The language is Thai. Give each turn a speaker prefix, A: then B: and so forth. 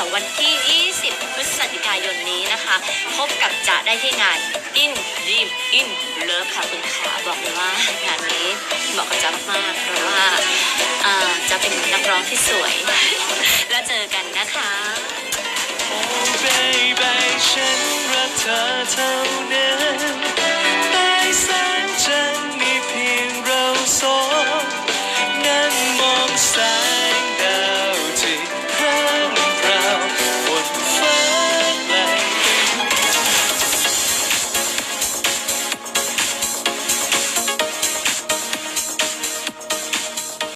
A: ่ะวันที่ 20 พฤศจิกายนนี้นะคะ พบกับจะได้ที่งาน In Dream In Love ค่ะคุณขาบอกเลยว่างานนี้เหมาะกับจ๊ะมากเพราะว่าจะเป็นนักร้องที่สวย แล้วเจอกันนะคะ
B: Oh baby ฉันรักเธอเท่านั้นใต้แงจันมีเพียงเราสอง